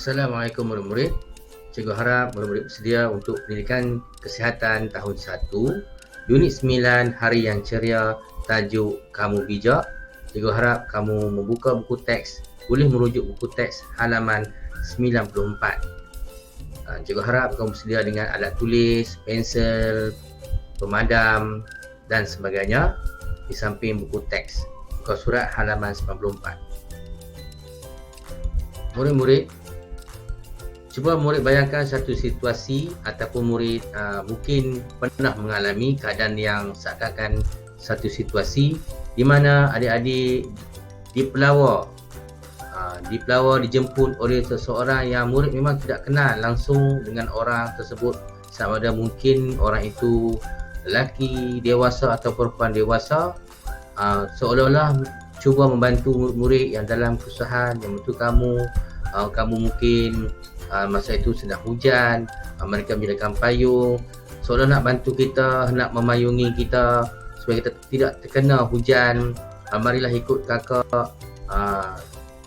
Assalamualaikum murid-murid. Cikgu harap murid-murid bersedia untuk pendidikan kesihatan tahun 1, unit 9 hari yang ceria tajuk kamu bijak. Cikgu harap kamu membuka buku teks, boleh merujuk buku teks halaman 94. Ah, cikgu harap kamu bersedia dengan alat tulis, pensel, pemadam dan sebagainya di samping buku teks. Buka surat halaman 94. Murid-murid, cuba murid bayangkan satu situasi ataupun murid uh, mungkin pernah mengalami keadaan yang seakan-akan satu situasi di mana adik-adik dipelawar uh, dipelawar dijemput oleh seseorang yang murid memang tidak kenal langsung dengan orang tersebut. Sama ada mungkin orang itu lelaki dewasa atau perempuan dewasa uh, seolah-olah cuba membantu murid yang dalam kesusahan yang betul kamu uh, kamu mungkin uh, masa itu sedang hujan uh, mereka menyediakan payung. Seolah nak bantu kita nak memayungi kita supaya kita tidak terkena hujan uh, marilah ikut kakak uh,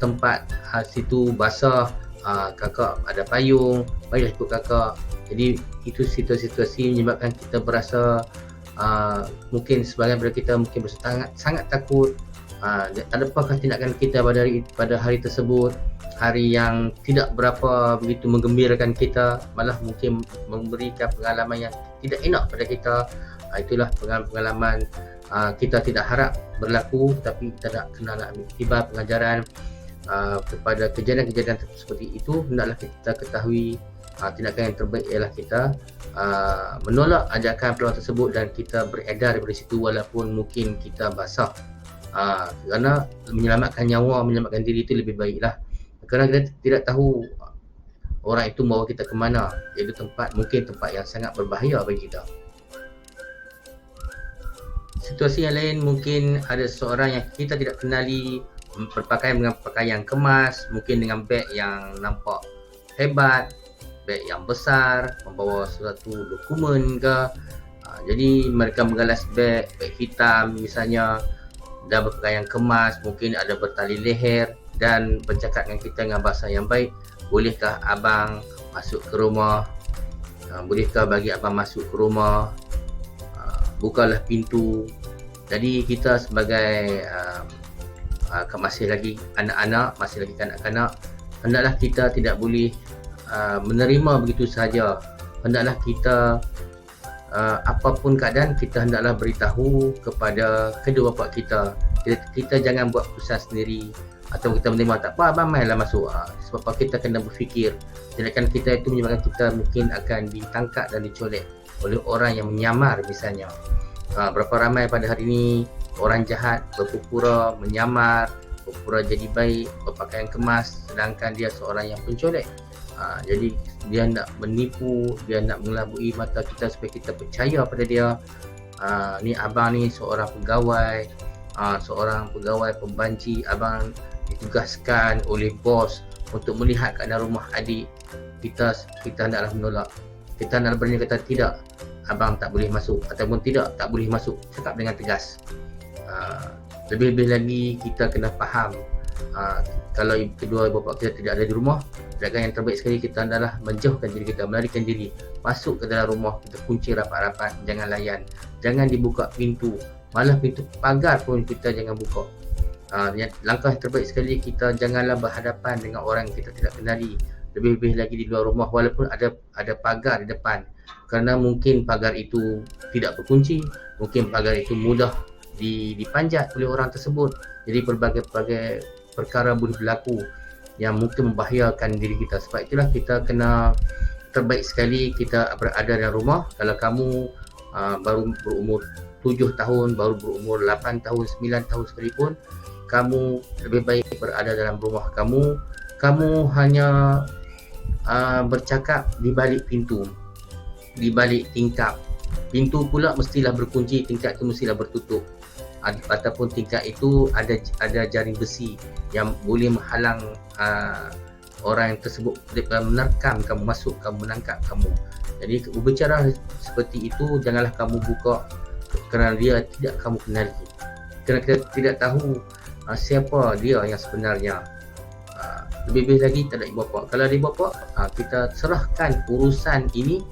tempat uh, situ basah uh, kakak ada payung marilah ikut kakak. Jadi itu situasi-situasi menyebabkan kita berasa uh, mungkin sebagian daripada kita mungkin berasa sangat, sangat takut uh, adakah tindakan kita pada hari, pada hari tersebut. Hari yang tidak berapa begitu menggembirakan kita malah mungkin memberikan pengalaman yang tidak enak pada kita. Uh, itulah pengalaman uh, kita tidak harap berlaku tapi kita nak kena nak ambil tiba pengajaran uh, kepada kejadian-kejadian seperti itu. Hendaklah kita ketahui uh, tindakan yang terbaik ialah kita uh, menolak ajakan peluang tersebut dan kita beredar dari situ walaupun mungkin kita basah uh, kerana menyelamatkan nyawa menyelamatkan diri itu lebih baiklah. Kerana kita tidak tahu orang itu membawa kita ke mana. Iaitu tempat mungkin tempat yang sangat berbahaya bagi kita. Situasi yang lain mungkin ada seorang yang kita tidak kenali berpakaian dengan pakaian kemas mungkin dengan beg yang nampak hebat beg yang besar membawa sesuatu dokumen ke. Uh, jadi mereka menggalas beg beg hitam misalnya dan berpakaian kemas mungkin ada bertali leher dan bercakap dengan kita dengan bahasa yang baik bolehkah abang masuk ke rumah? Uh, bolehkah bagi abang masuk ke rumah? Uh, bukalah pintu. Jadi kita sebagai uh, uh, masih lagi anak-anak masih lagi kanak-kanak hendaklah kita tidak boleh uh, menerima begitu sahaja hendaklah kita uh, apapun keadaan kita hendaklah beritahu kepada kedua bapa kita. Kita, kita jangan buat keputusan sendiri atau kita menerima tak apa abang mainlah masuk. Ha. sebab apa? Kita kena berfikir. Tindakan kita itu menyebabkan kita mungkin akan ditangkap dan dicolek oleh orang yang menyamar misalnya. Ha, berapa ramai pada hari ini orang jahat berpura menyamar berpura jadi baik berpakaian kemas sedangkan dia seorang yang pencolek ha, jadi dia nak menipu dia nak mengelabui mata kita supaya kita percaya pada dia. Ha, ni abang ni seorang pegawai. Ha, seorang pegawai pembanci abang ditugaskan oleh bos untuk melihat keadaan rumah adik. Kita kita hendaklah menolak. Kita hendaklah berani kata tidak abang tak boleh masuk. Ataupun tidak tak boleh masuk. Cakap dengan tegas. Uh, lebih-lebih lagi kita kena faham uh, kalau kedua bapa kita tidak ada di rumah tindakan yang terbaik sekali kita adalah menjauhkan diri kita melarikan diri masuk ke dalam rumah kita kunci rapat-rapat jangan layan jangan dibuka pintu malah pintu pagar pun kita jangan buka. Uh, yang langkah terbaik sekali kita janganlah berhadapan dengan orang yang kita tidak kenali lebih-lebih lagi di luar rumah walaupun ada ada pagar di depan. Kerana mungkin pagar itu tidak berkunci mungkin pagar itu mudah dipanjat oleh orang tersebut. Jadi berbagai-bagai perkara boleh berlaku yang mungkin membahayakan diri kita. Sebab itulah kita kena terbaik sekali kita berada dalam rumah. Kalau kamu uh, baru berumur 7 tahun baru berumur 8 tahun 9 tahun sekalipun kamu lebih baik berada dalam rumah kamu. Kamu hanya uh, bercakap di balik pintu di balik tingkap. Pintu pula mestilah berkunci tingkap itu mestilah bertutup ataupun tingkap itu ada ada jaring besi yang boleh menghalang uh, orang yang tersebut menerkam kamu masuk kamu menangkap kamu. Jadi berbicara seperti itu janganlah kamu buka kerana dia tidak kamu kenali. Kerana kita tidak tahu uh, siapa dia yang sebenarnya. Uh, lebih-lebih lagi tak ada ibu bapa. Kalau ada ibu bapa uh, kita serahkan urusan ini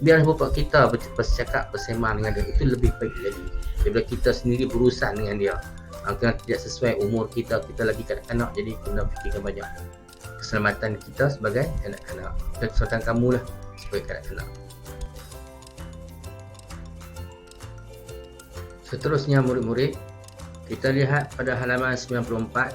biar ibu bapa kita bercakap bersemang dengan dia. Itu lebih baik lagi daripada kita sendiri berurusan dengan dia kerana tidak sesuai umur kita kita lagi kanak-kanak jadi kena fikirkan banyak keselamatan kita sebagai kanak-kanak dan keselamatan kamu lah sebagai kanak-kanak seterusnya murid-murid kita lihat pada halaman 94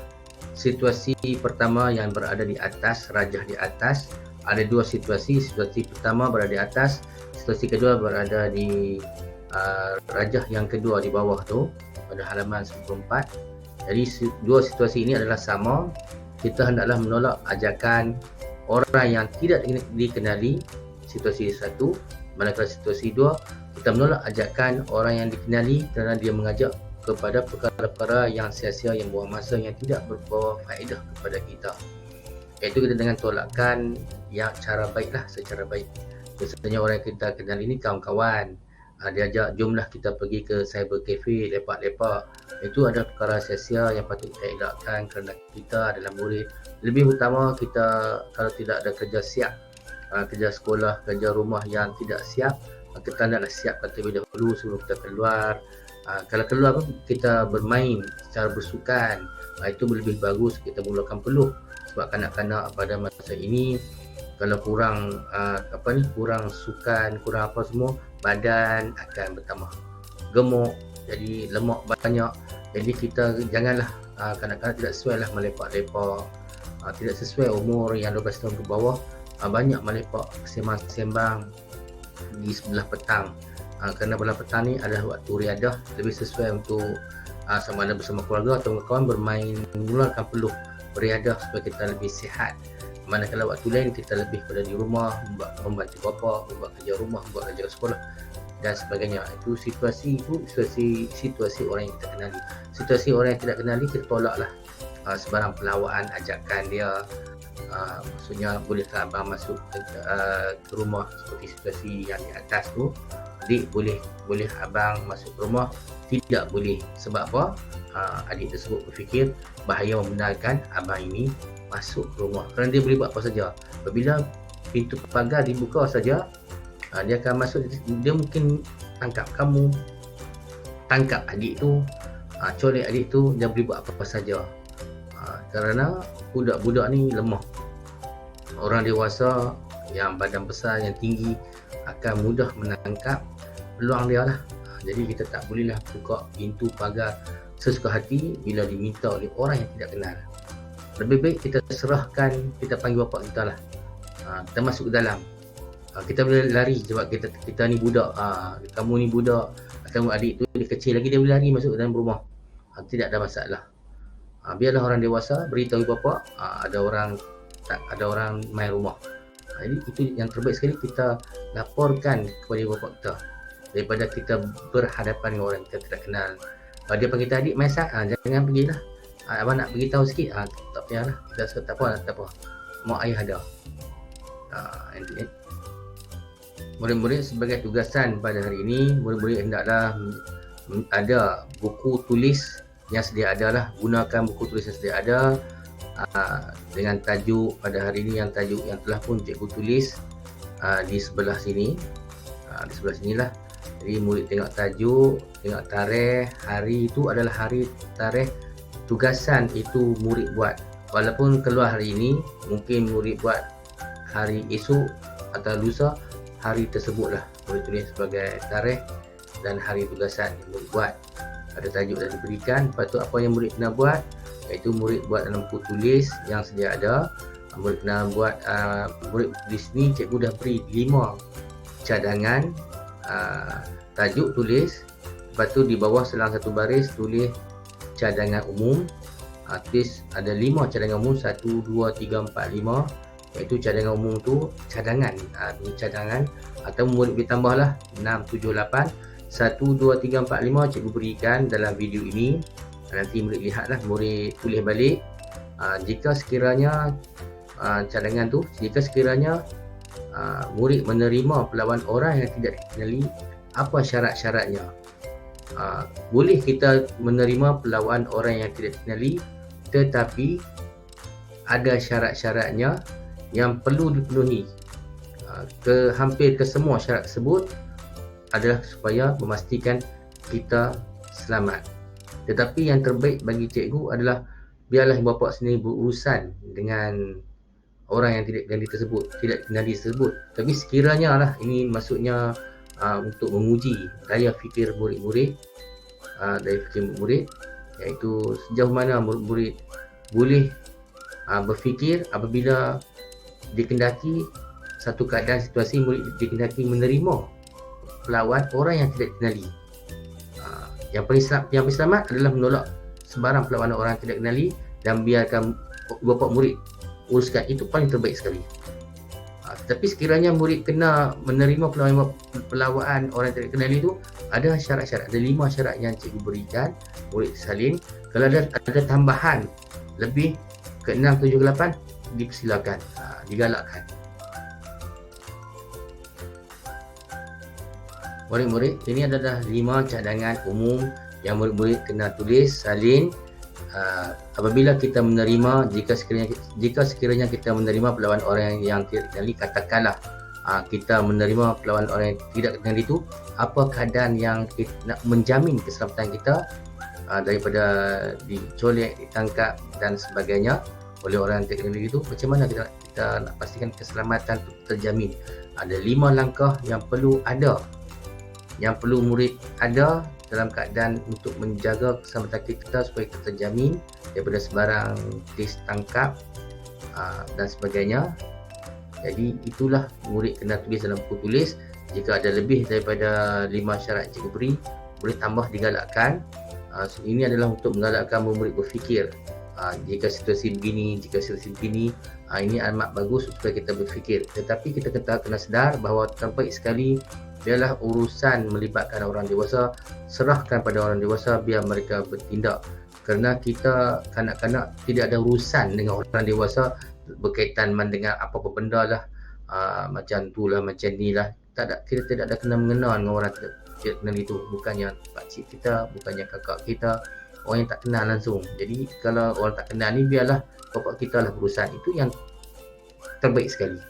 situasi pertama yang berada di atas, rajah di atas. Ada dua situasi. Situasi pertama berada di atas, situasi kedua berada di uh, rajah yang kedua di bawah tu pada halaman 94. Jadi dua situasi ini adalah sama. Kita hendaklah menolak ajakan orang yang tidak dikenali situasi satu. Manakala situasi dua, kita menolak ajakan orang yang dikenali kerana dia mengajak kepada perkara-perkara yang sia-sia yang buang masa yang tidak berbawa faedah kepada kita iaitu kita dengan tolakkan yang cara baiklah secara baik biasanya orang yang kita kenal ini kawan-kawan uh, dia ajak jomlah kita pergi ke cyber cafe lepak-lepak. Itu ada perkara sia-sia yang patut kita elakkan kerana kita adalah murid. Lebih utama kita kalau tidak ada kerja siap uh, kerja sekolah, kerja rumah yang tidak siap kita naklah siapkan terlebih dahulu sebelum kita keluar. Uh, kalau keluar pun kita bermain secara bersukan. Uh, itu lebih bagus kita mulakan peluh sebab kanak-kanak pada masa ini kalau kurang uh, apa ni kurang sukan kurang apa semua badan akan bertambah gemuk jadi lemak banyak. Jadi kita janganlah uh, kanak-kanak tidak sesuai lah melepak-lepak. Uh, tidak sesuai umur yang 12 tahun ke bawah uh, banyak melepak sembang-sembang di sebelah petang. Uh, kerana bulan petang ni adalah waktu riadah lebih sesuai untuk uh, sama ada bersama keluarga atau kawan bermain mengeluarkan peluh beriadah supaya kita lebih sihat manakala waktu lain kita lebih pada di rumah membantu bapa membuat kerja rumah membuat kerja sekolah dan sebagainya. Itu situasi itu situasi situasi orang yang kita kenali. Situasi orang yang tidak kenali kita tolaklah. Uh, sebarang pelawaan ajakan dia. Uh, maksudnya bolehkah abang masuk ke, uh, ke rumah seperti situasi yang di atas tu? Adik boleh boleh abang masuk rumah? Tidak boleh. Sebab apa? Uh, adik tersebut berfikir bahaya membenarkan abang ini masuk ke rumah. Kerana dia boleh buat apa saja. Apabila pintu pagar dibuka saja uh, dia akan masuk dia mungkin tangkap kamu. Tangkap adik tu uh, colek adik tu dia boleh buat apa-apa saja. Uh, kerana budak-budak ni lemah. Orang dewasa yang badan besar yang tinggi akan mudah menangkap peluang dia lah. Jadi kita tak bolehlah buka pintu pagar sesuka hati bila diminta oleh orang yang tidak kenal lebih baik kita serahkan kita panggil bapa kita lah. Ha, kita masuk ke dalam. Ha, kita boleh lari sebab kita kita ni budak. Ha, kamu ni budak kamu adik tu dia kecil lagi dia boleh lari masuk ke dalam rumah. Ha, tidak ada masalah. Ha, biarlah orang dewasa beritahu bapa ha, ada orang tak ada orang main rumah. Ha, jadi itu yang terbaik sekali kita laporkan kepada bapa kita. Daripada kita berhadapan dengan orang kita tidak kenal. Kalau dia panggil tadi main sat ha, jangan pergilah ha, abang nak beritahu sikit? Ha, tak payahlah kita suka tak apa tak apa mak ayah ada. Ha, murid-murid sebagai tugasan pada hari ini murid-murid hendaklah ada buku tulis yang sedia ada lah. Gunakan buku tulis yang sedia ada aa, dengan tajuk pada hari ini yang tajuk yang telah pun cikgu tulis aa, di sebelah sini. Aa, di sebelah sinilah. Jadi murid tengok tajuk, tengok tarikh, hari itu adalah hari tarikh tugasan itu murid buat. Walaupun keluar hari ini, mungkin murid buat hari esok atau lusa, hari tersebutlah murid tulis sebagai tarikh dan hari tugasan yang murid buat. Ada tajuk dah diberikan, lepas tu apa yang murid kena buat, iaitu murid buat dalam buku tulis yang sedia ada. Murid kena buat, uh, murid di sini cikgu dah beri lima cadangan Ah, tajuk tulis lepas tu di bawah selang satu baris tulis cadangan umum. Uh, tulis ada lima cadangan umum satu, dua, tiga, empat, lima. Iaitu cadangan umum tu cadangan. Uh, ini cadangan. Atau boleh ditambah lah enam, tujuh, lapan. Satu, dua, tiga, empat, lima cikgu berikan dalam video ini. Nanti murid lihat lah murid tulis balik. Uh, jika sekiranya uh, cadangan tu jika sekiranya uh, murid menerima perlawan orang yang tidak dikenali apa syarat-syaratnya uh, boleh kita menerima perlawan orang yang tidak dikenali tetapi ada syarat-syaratnya yang perlu dipenuhi. Uh, ke hampir ke semua syarat tersebut adalah supaya memastikan kita selamat. Tetapi yang terbaik bagi cikgu adalah biarlah ibu bapa sendiri berurusan dengan orang yang tidak kenali tersebut, tidak kenali tersebut. Tapi sekiranya lah ini maksudnya uh, untuk menguji daya fikir murid-murid, uh, daya fikir murid iaitu sejauh mana murid-murid boleh uh, berfikir apabila dikendaki satu keadaan situasi murid dikendaki menerima pelawan orang yang tidak kenali. Uh, yang paling selamat, yang paling selamat adalah menolak sebarang perlawanan orang yang tidak kenali dan biarkan bapa murid uruskan itu paling terbaik sekali. Uh, tetapi sekiranya murid kena menerima perlawanan perlawanan orang yang tidak kenali itu ada syarat-syarat. Ada lima syarat yang cikgu berikan murid salin kalau ada ada tambahan lebih ke 6 7 8 dipersilakan. Uh, digalakkan. Murid-murid ini adalah lima cadangan umum yang murid-murid kena tulis. Salin uh, apabila kita menerima jika sekiranya jika sekiranya kita menerima perlawanan orang yang tidak kenali katakanlah uh, kita menerima perlawanan orang yang tidak kenali itu apa keadaan yang kita, nak menjamin keselamatan kita uh, daripada dicolek ditangkap dan sebagainya oleh orang yang tidak kenali itu macam mana kita kita nak pastikan keselamatan itu terjamin ada lima langkah yang perlu ada yang perlu murid ada dalam keadaan untuk menjaga keselamatan kita supaya kita terjamin daripada sebarang kes tangkap aa, ah, dan sebagainya. Jadi itulah murid kena tulis dalam buku tulis. Jika ada lebih daripada lima syarat cikgu beri, boleh tambah digalakkan. Ah, so ini adalah untuk menggalakkan murid berfikir. Ah, jika situasi begini, jika situasi begini, aa, ini amat bagus supaya kita berfikir. Tetapi kita kena, kena sedar bahawa terbaik sekali biarlah urusan melibatkan orang dewasa serahkan pada orang dewasa biar mereka bertindak kerana kita kanak-kanak tidak ada urusan dengan orang dewasa berkaitan dengan apa-apa benda lah. Uh, macam tu lah macam ni lah. Tak ada, kita tidak ada kena mengenal dengan orang tidak, tidak kenal itu. Bukannya pakcik kita bukannya kakak kita. Orang yang tak kenal langsung. Jadi kalau orang tak kenal ni biarlah bapak kita lah berurusan. Itu yang terbaik sekali.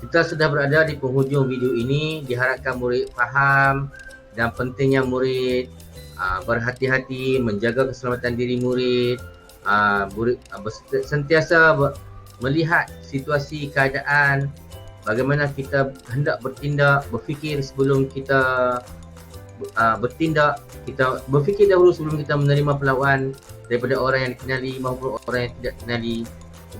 Kita sudah berada di penghujung video ini. Diharapkan murid faham dan pentingnya murid uh, berhati-hati menjaga keselamatan diri murid. Uh, sentiasa melihat situasi keadaan bagaimana kita hendak bertindak berfikir sebelum kita uh, bertindak. Kita berfikir dahulu sebelum kita menerima perlawanan daripada orang yang dikenali maupun orang yang tidak dikenali.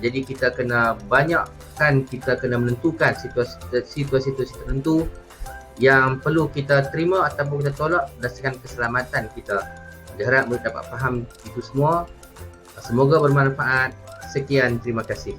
Jadi kita kena banyakkan kita kena menentukan situasi-situasi tertentu yang perlu kita terima ataupun kita tolak berdasarkan keselamatan kita. Diharap murid dapat faham itu semua. Semoga bermanfaat. Sekian, terima kasih.